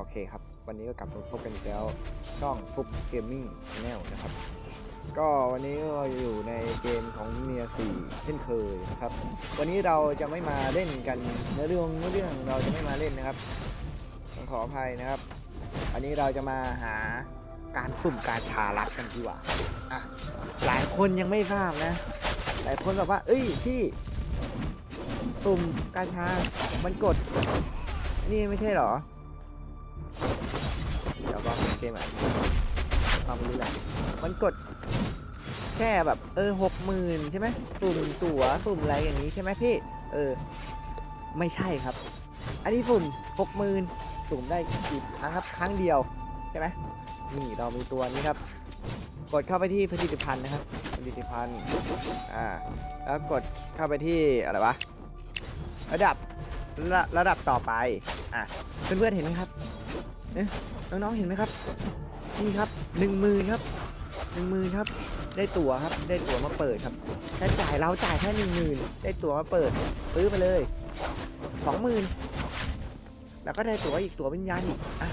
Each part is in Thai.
โอเคครับ วันนี้ก็กลับมาพบกันอีกแล้วช่องฟุบเกมมิ่งแนลนะครับ ก็วันนี้เราอยู่ในเกมของเมียสี่เช่นเคยนะครับ วันนี้เราจะไม่มาเล่นกันเนื้อเรื่องเนื้อเรื่องเราจะไม่มาเล่นนะครับต้องขออภัยนะครับ อันนี้เราจะมาหาการสุ่มการชาลัดกันดีกว่าอะหลายคนยังไม่ทราบนะ หลายคนแบบว่า เอ้ยพี่สุ่มการชา มันกด นี่ไม่ใช่หรอ เกมอะความรู้แหละมันกดแค่แบบเออหกหมื่นใช่ไหมสุ่มตั๋วสุ่มอะไรอย่างนี้ใช่ไหมพี่ เออ ไม่ใช่ครับ อันนี้สุ่มหกหมื่นสุ่มได้กี่ครั้งครับ ครั้งเดียวใช่ไหมนี่เรามีตัวนี้ครับ กดเข้าไปที่ผลิตภัณฑ์นะครับ ผลิตภัณฑ์ อ่า แล้วกดเข้าไปที่อะไรวะ ระดับระระดับต่อไป อะ เพื่อนๆเห็นไหมครับเอ๊ะ น้องๆเห็นไหมครับนี่ครับหนึ่งหมื่นครับหนึ่งหมื่นครับ ได้ตั๋วครับ ได้ตั๋วมาเปิดครับแค่จ่ายเราจ่ายแค่หนึ่งหมื่นได้ตั๋วมาเปิดซื้อไปเลยสองหมื่นแล้วก็ได้ตั๋วอีกตั๋ววิญญาณอีกอะ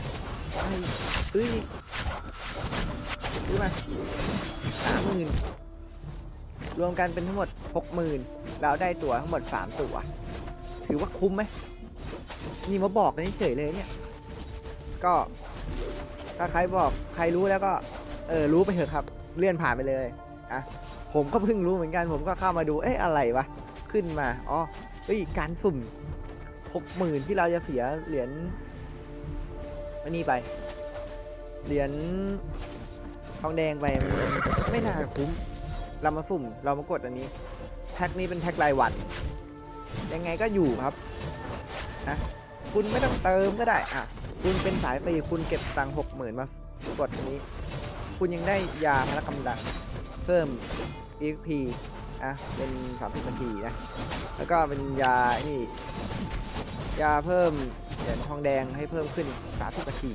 ได้อีกซื้ออีกซื้อมาสามหมื่นรวมกันเป็นทั้งหมดหกหมื่นเราได้ตั๋วทั้งหมดสามตั๋วถือว่าคุ้มไหมนี่มาบอกกันเฉยเลยเนี่ย ก็ ถ้าใครบอกใครรู้แล้วก็เออรู้ไปเถอะครับ เลื่อนผ่านไปเลยอะผมก็เพิ่งรู้เหมือนกัน ผมก็เข้ามาดูเอ๊ะอะไรวะขึ้นมาอ๋อเฮ้ยการสุ่มหกหมื่นที่เราจะเสียเหรียญอันนี้ไป เหรียญทองแดงไปมันไม่น่าคุ้ม เรามาสุ่มเรามากดอันนี้แท็กนี้เป็นแท็กรายวัน ยังไงก็อยู่ครับนะคุณไม่ต้องเติมก็ได้อะ คุณเป็นสายฟรีคุณเก็บตังค์หกหมื่นมากดนี้ คุณยังได้ยาพละกำลัง เพิ่ม EP อะ เป็นสามสิบนาทีนะ แล้วก็เป็นยาไอ้นี่ยาเพิ่มเหรียญทองแดงให้เพิ่มขึ้นสามสิบนาที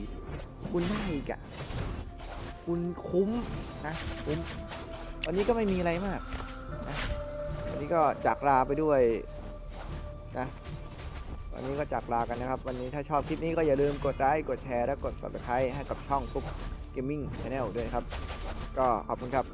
คุณได้อีกอะคุณคุ้มนะคุ้มวันนี้ก็ไม่มีอะไรมากนะวันนี้ก็จากลาไปด้วยนะ วันนี้ก็จากลากันนะครับ วันนี้ถ้าชอบคลิปนี้ก็อย่าลืมกดไลค์ กดแชร์ และกด subscribe ให้กับช่องปุ๊บเกมมิ่งชาแนลด้วยครับ ก็ขอบคุณครับ